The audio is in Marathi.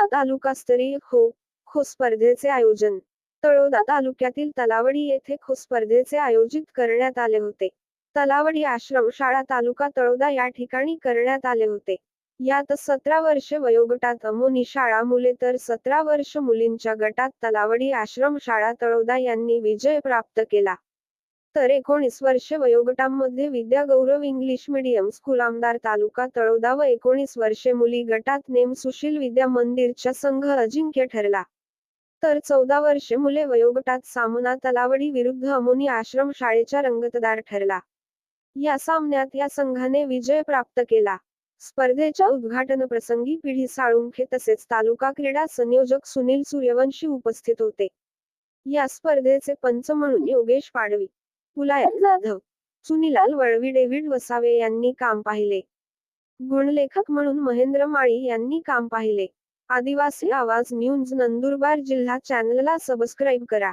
तळोदा तालुकास्तरीय खो खो स्पर्धेचे आयोजन. तळोदा तालुक्यातील तलावडी येथे खो स्पर्धेचे आयोजित करण्यात आले होते. तलावडी आश्रमशाळा तालुका तळोदा या ठिकाणी करण्यात आले होते. यात सतरा वर्ष वयोगटात अमोनी शाळा मुले तर सतरा वर्ष मुलींच्या गटात तलावडी आश्रमशाळा तळोदा यांनी विजय प्राप्त केला. तर एकोणीस वर्ष वयोगटांमध्ये Vidya Gaurav English medium school आमदार तालुका तळोदा व एकोणीस वर्षे मुली गटात नेम सुशील विद्या मंदिरच्या संघ अजिंक्य ठरला. तर चौदा वर्षे मुले वयोगटात सामना तलावडी विरुद्ध अमोनी आश्रम शाळेच्या रंगतदार ठरला. या सामन्यात या संघाने विजय प्राप्त केला. स्पर्धेच्या उद्घाटन प्रसंगी पिढी साळुंखे तसेच तालुका क्रीडा संयोजक सुनील सूर्यवंशी उपस्थित होते. या स्पर्धेचे पंच म्हणून योगेश पाडवी. पुलाया जाधव सुनीलाल वळवी डेव्हिड वसावे यांनी काम पाहिले. गुणलेखक म्हणून महेंद्र माळी यांनी काम पाहिले. आदिवासी आवाज न्यूज नंदुरबार जिल्हा चॅनलला सबस्क्राईब करा.